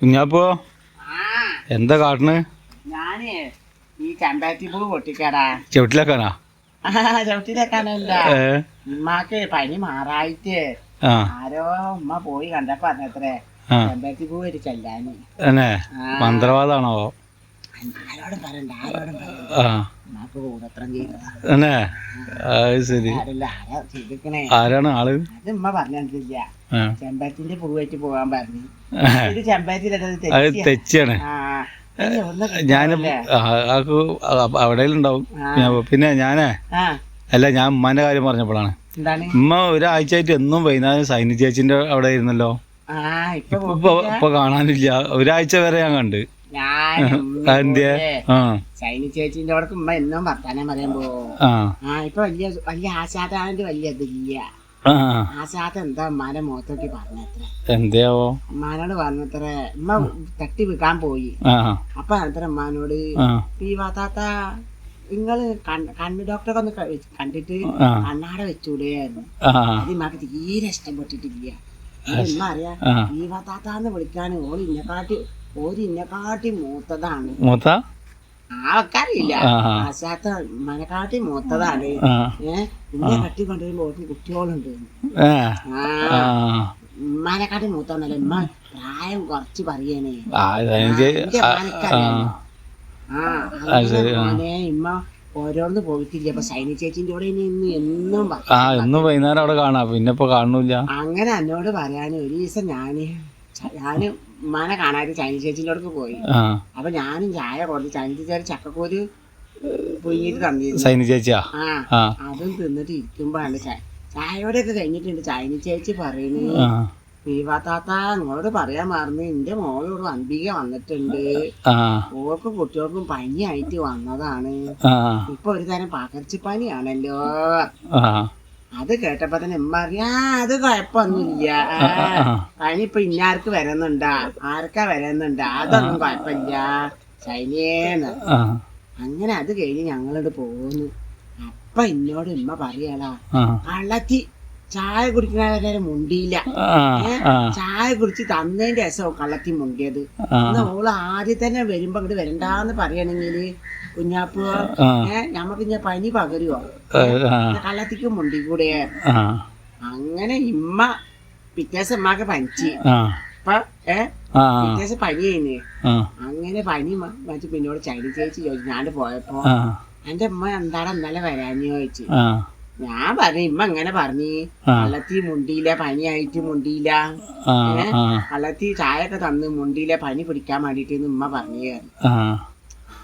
കുഞ്ഞാപ്പോ? എന്താ കാട്ടണ്? ഞാനേ ഈ ചമ്പാത്തി പൂ പൊട്ടിക്കടാ. ചവിട്ടിലാക്കാനാ? ചവിട്ടിലേക്കാനല്ല. ഉമ്മാക്ക് പനി മാറായിട്ട് ആരോ ഉമ്മ പോയി കണ്ടപ്പോ അന്നത്രേ ആ. ചെമ്പരത്തി പൂ ഒരു ചെല്ലാന്. മന്ത്രവാദാണോ? ആരോടും പറയണ്ട ആരോടും പറയണ്ട. കൂടത്രം ചെയ്തതാ അത് ശരി. ആരാണ് ആൾ? അത് ഉമ്മ പറഞ്ഞിട്ടില്ല. ചെമ്പരത്തിന്റെ പൂ വെച്ച് പോകാൻ പറഞ്ഞു. ഇത് ചെമ്പരത്തിന്റെ. തെച്ചാണ് ഞാൻ? അവിടെ ഉണ്ടാവും പിന്നെ ഞാനേ അല്ല ഞാൻ ഉമ്മാന്റെ കാര്യം പറഞ്ഞപ്പോഴാണ്. ഉമ്മ ഒരാഴ്ചയായിട്ട് എന്നും വൈകുന്നേരം സൈനി ചേച്ചിന്റെ അവിടെ ഇരുന്നല്ലോ ഇപ്പൊ ഇപ്പൊ കാണാനില്ല. ഒരാഴ്ച വരെ ഞാൻ കണ്ട്. സൈനി ചേച്ചിന്റെ അവിടെ ഉമ്മ എന്നും വർത്താനം പറയാൻ പോ ആ. ഇപ്പൊ വലിയ വലിയ ആശാദാന്റെ വലിയ ഇതില്ല. ആശാദ എന്താ ഉമ്മാന്റെ മുഖത്തോക്കി പറഞ്ഞത്ര? എന്തെയാവോ? ഉമ്മാനോട് പറഞ്ഞത്ര ഉമ്മ തട്ടി വിൽക്കാൻ പോയി. അപ്പൊ അത്ര ഉമ്മാനോട് ആ. ഈ വാത്താത്ത നിങ്ങൾ കണ്ണ് ഡോക്ടറെ ഒന്ന് കണ്ടിട്ട് കണ്ണാട വെച്ചൂടെയായിരുന്നു അത് ഉമ്മാക്ക് തീരെ ഇഷ്ടപ്പെട്ടിട്ടില്ല. ഉമ്മ അറിയാ ആ. ഈ വാത്താത്താന്ന് വിളിക്കാൻ ഓൾ ഇന്നെക്കാട്ടി ഓര് ഇന്നെക്കാട്ടി മൂത്തതാണ്. മൂത്ത? ആൾക്കാരില്ല. ആശാത്ത മനക്കാട്ടി മൂത്തതാണ്. ഏഹ് ഇന്നെ കട്ടി കൊണ്ടുവരുമ്പോ ഓർക്ക് കുട്ടികളുണ്ട്. ആ. ഉമ്മാനെക്കാട്ടി മൂത്തന്നല്ല. ഉമ്മ പ്രായം കുറച്ച് പറയണേ ആ ഇമ്മ ഓരോന്ന് പോയിട്ടില്ല. അപ്പൊ സൈനി ചേച്ചിന്റെ കൂടെ ഇനി ഇന്ന് എന്നും ആ എന്നും വൈകുന്നേരം അവിടെ കാണാ. പിന്നെ ഇപ്പൊ കാണുന്നില്ല അങ്ങനെ എന്നോട് പറയാൻ ഒരു ദിവസം ഞാൻ ഞാൻ ഉമ്മാനെ കാണാതെ ചൈനീസ് ചേച്ചിന്റെ അടുത്ത് പോയി അപ്പൊ ഞാനും ചായ കൊടുത്ത് ചൈനീസ് ചേച്ചി ചക്കക്കൂര് പൊയ്യിട്ട് തന്നിരുന്നു. ചേച്ചിയാ? ആ. അതും തിന്നിട്ട് ഇരിക്കുമ്പോഴാണ് ചായ ചായയോടെയൊക്കെ കഴിഞ്ഞിട്ടുണ്ട്. ചൈനീസ് ചേച്ചി പറയുന്നത് ആ. വിവാത്താത്ത നിങ്ങളോട് പറയാൻ മറന്ന് എന്റെ മോളോട് അന്തിക വന്നിട്ടുണ്ട്. ഓർക്കും കുട്ടികൾക്കും പനിയായിട്ട് വന്നതാണ്. ഇപ്പൊ ഒരു തരം പകർച്ചപ്പനിയാണല്ലോ. അത് കേട്ടപ്പോ തന്നെ ഉമ്മ അറിയാ അത് കുഴപ്പമൊന്നുമില്ല. അതിനിപ്പോ ഇന്നാർക്ക് വരുന്നുണ്ടാ? ആർക്കാ വരുന്നുണ്ടാ? അതൊന്നും കുഴപ്പമില്ല. ചൈനേന്ന് അങ്ങനെ അത് കഴിഞ്ഞ് ഞങ്ങളോട് പോകുന്നു അപ്പൊ എന്നോട് ഉമ്മ പറയാളാ അളത്തി കള്ളത്തി ചായ കുടിക്കുന്നവരെ മുണ്ടിയില്ല. ചായ കുടിച്ച് തന്നതിന്റെ രസവും കള്ളത്തി മുണ്ടിയത്. ഓൾ ആദ്യം തന്നെ വരുമ്പോ അങ്ങോട്ട് വരണ്ടാന്ന് പറയണെങ്കിൽ കുഞ്ഞാപ്പോ നമുക്ക് ഞാൻ പനി പകരുവോ? ആ മുണ്ടി കൂടെ. അങ്ങനെ ഇമ്മ പിറ്റേസം ഇമ്മക്ക് പനിച്ച്. അപ്പൊ ഏ ആ പിറ്റേസം പനി കഴിഞ്ഞു. അങ്ങനെ പനി മറ്റു പിന്നോട് ചൈനി ചേച്ചി ചോദിച്ചു ഞാൻ പോയപ്പോ എന്റെ ഉമ്മ എന്താണ് ഇന്നലെ വരാഞ്ഞു? ചോദിച്ചു. ഞാൻ പറഞ്ഞു ഇമ്മ ഇങ്ങനെ പറഞ്ഞു. ആ. കള്ളത്തി മുണ്ടിയില്ല പനിയായിട്ട് മുണ്ടിയില്ല. കള്ളത്തി ചായ ഒക്കെ തന്ന് മുണ്ടിയില്ല പനി പിടിക്കാൻ വേണ്ടിട്ട് ഉമ്മ പറഞ്ഞു.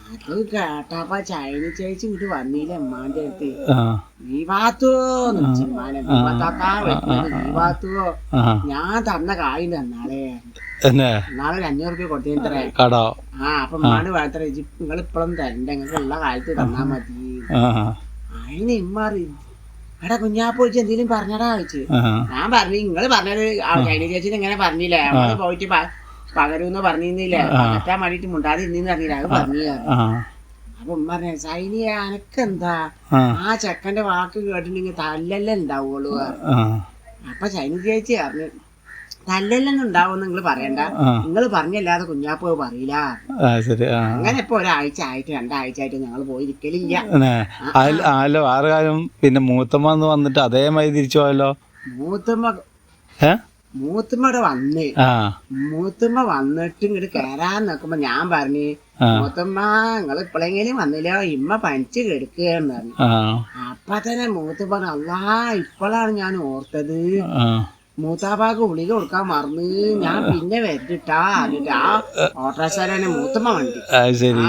അത് കേട്ടപ്പ ചൈനി ചേച്ചി ഇങ്ങോട്ട് വന്നില്ല അടുത്ത്. ഞാൻ തന്ന കായ് തന്നാളെ നാളെ ഒരു അഞ്ഞൂറ് രൂപ കൊടുത്തേ കടോ? ആ അപ്പൊ ഉമ്മാട് വേത്ര നിങ്ങൾ ഇപ്പഴും തരണ്ട നിങ്ങൾക്ക് ഉള്ള കാലത്ത് തന്നാ മതി. അതിന് ഇമ്മാറി. എടാ കുഞ്ഞാപ്പ ചോദിച്ചു എന്തെങ്കിലും പറഞ്ഞടാ ചോദിച്ചു ഞാൻ പറഞ്ഞു നിങ്ങൾ പറഞ്ഞത് ചേച്ചി ചൈന എങ്ങനെ പറഞ്ഞില്ലേ? പോയിട്ട് പകരൂന്ന് പറഞ്ഞിരുന്നില്ലേ? പകർത്താൻ വേണ്ടിട്ട് മുണ്ടാതെ ഇന്നീന്ന് അറിയില്ല അത് പറഞ്ഞു അപ്പൊ ഉമ്മ പറഞ്ഞ സൈനി അനക്കെന്താ? ആ. ചെക്കന്റെ വാക്ക് കേട്ടിട്ടുണ്ടെങ്കിൽ തല്ലല്ലേ ഉണ്ടാവുള്ളൂ അപ്പൊ സൈനിക ചേച്ചി പറഞ്ഞു തല്ലല്ലെന്ന് ഉണ്ടാവും നിങ്ങൾ പറയണ്ട. നിങ്ങൾ പറഞ്ഞല്ലാതെ കുഞ്ഞാപ്പോ പറയില്ല. അങ്ങനെ ഇപ്പൊ ഒരാഴ്ച ആയിട്ട് രണ്ടാഴ്ച ആയിട്ട് ഞങ്ങൾ പോയിരിക്കലില്ല. അല്ല വേറെ കാര്യം പിന്നെ മൂത്തമ്മ വന്നിട്ട് അതേമായി തിരിച്ചു പോയല്ലോ? മൂത്തുമ്മ ഏ മൂത്തുമ്മയുടെ വന്ന് മൂത്തുമ്മ വന്നിട്ട് ഇങ്ങോട്ട് കേറാൻ നോക്കുമ്പോ ഞാൻ പറഞ്ഞു മൂത്തുമ്മ നിങ്ങൾ ഇപ്പോഴെങ്കിലും വന്നില്ല? ഇമ്മ പനിച്ച് കെടുക്കുകയെന്ന് പറഞ്ഞു. അപ്പൊ തന്നെ മൂത്തുമ്മ അല്ലാ ഇപ്പോഴാണ് ഞാൻ ഓർത്തത്. മൂത്താപ്പാക്ക് ഗുളിക കൊടുക്കാൻ മറന്ന്. ഞാൻ പിന്നെ എന്നിട്ട് ആ ഓട്ടോറിക്ഷനെ മൂത്തമ്മ വണ്ടി.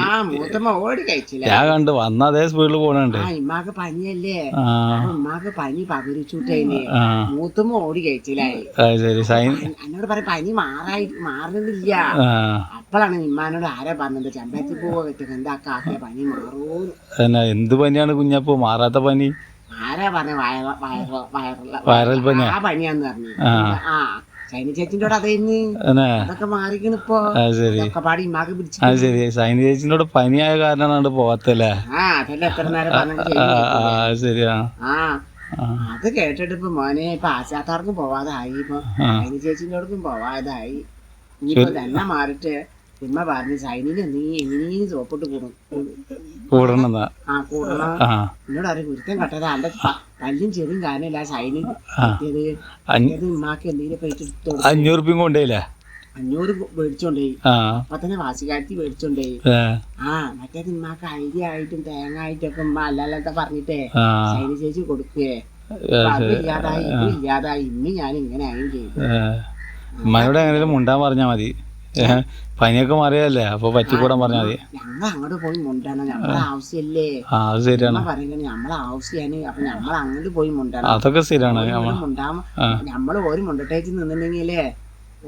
ആ മൂത്തമ്മ ഓടി കഴിച്ചില്ല. ഞാൻ കണ്ട് വന്ന അതേ സ്പീഡിൽ പോണുണ്ട്. ആ ഇമ്മാക്ക് പനിയല്ലേ? ഉമ്മാക്ക് പനി പകരിച്ചുട്ടേന്. മൂത്തമ്മ ഓടി കഴിച്ചില്ലായി എന്നോട് പറയും പനി മാറായി മാറുന്നില്ല. അപ്പോഴാണ് ഇമ്മാനോട് ആരാ പറഞ്ഞത്? ചെമ്പരത്തി പോവാ വെട്ടിട്ട് എന്താക്കാ പനി മാറൂ എന്ത് പനിയാണ് കുഞ്ഞപ്പോ? മാറാത്ത പനി? ആരാ പറഞ്ഞു വയറ വയറ വൈറൽ പനി ആ പനിയാന്ന് പറഞ്ഞു. ആ. ചൈന ചേച്ചിന്റെ അതേന്ന് അതൊക്കെ മാറിക്കണിപ്പോ ശരി. ഒക്കെ പാടി ഇമ്മാക്ക് പിടിച്ചു അത് ശരി. സൈന ചേച്ചിനോട് പനിയായ കാരണമാണ് പോവാത്തല്ലേ? ആ അതല്ലേ എത്ര നേരം പറഞ്ഞു ശരിയാ. ആ. അത് കേട്ടിട്ട് ഇപ്പൊ മോനെ ഇപ്പൊ ആശാത്താർക്കും പോവാതായി ഇപ്പൊ. ചൈന ചേച്ചിന്റെ അടുക്കും പോവാതായി. ഇനിയിപ്പോ തന്നെ മാറിട്ട് ഉമ്മ പറഞ്ഞു സൈനിന് നീ എങ്ങനെയും സോപ്പിട്ട് കൂടും കൂടണമെന്നാ ആ കൂടണം. എന്നോട് അറിയാം ഗുരുത്തം കട്ടതാ. അന്റെ പല്ലും ചെറിയും കാനല്ല ഇത് ഉമ്മാക്ക് എന്തെങ്കിലും പൈസ അഞ്ഞൂറ് റുപ്യം കൊണ്ടേയില്ലേ? അഞ്ഞൂറ് മേടിച്ചോണ്ടേ ആ. അപ്പൊ തന്നെ വാശികാരത്തി മേടിച്ചോണ്ടേ ആ. മറ്റേ ഉമ്മാക്ക് അരി ആയിട്ടും തേങ്ങ ആയിട്ടൊക്കെ ഉമ്മ അല്ലാത്ത പറഞ്ഞിട്ടേ ചൈന സൈനി ചേച്ചി കൊടുക്കേ ഏ, അപ്പൊ അത് ഇല്ലാതായി ഇത് ഇല്ലാതായി ഇന്ന് ഞാൻ ഇങ്ങനെ ആയും ചെയ്തു. ഉമ്മയോട് എങ്ങനെയും മുണ്ടാൻ പറഞ്ഞാ മതി. പനിയൊക്കെ മാറിയല്ലേ അപ്പൊ പറ്റിക്കൂടാൻ പറഞ്ഞാൽ മതി. അങ്ങോട്ട് പോയി മുണ്ടണം. നമ്മളെ ആവശ്യമല്ലേ ആ അത് ശരിയാണ്. പറയുന്നത് നമ്മളെ ആവശ്യമാണ് അപ്പൊ നമ്മൾ അങ്ങോട്ട് പോയി മുണ്ടണം. അതൊക്കെ ശരിയാണ്. മുണ്ടാമ. നമ്മൾ ഒരു മുണ്ടട്ടേക്ക് നിന്നിട്ടുണ്ടെങ്കിലേ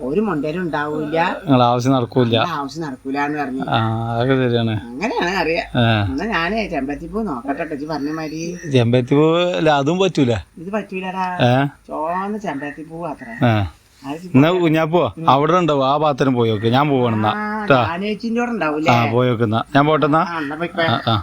ഒരു മുണ്ടരും ഉണ്ടാവൂല നിങ്ങളെ ആവശ്യം നടക്കൂല ആവശ്യം നടക്കൂല എന്ന് പറഞ്ഞു അതൊക്കെ ശരിയാണ്. അങ്ങനെയാണ് അറിയാം. എന്നാ ഞാൻ ചെമ്പത്തിപ്പൂ നോക്കട്ടെ പറഞ്ഞ മാതിരി. ചെമ്പത്തിപ്പൂ അതും പറ്റൂല. ഇത് പറ്റൂലടാ. ചോന്ന ചെമ്പത്തിപ്പൂ അത്ര എന്നാ കുഞ്ഞാപ്പോ അവിടെ ഉണ്ടാവും. ആ ഭാഗത്തിനും പോയി നോക്ക്. ഞാൻ പോവാണെന്നാ. ആ പോയി നോക്കുന്ന ഞാൻ പോട്ടെന്നാ. ആ ആ ആ.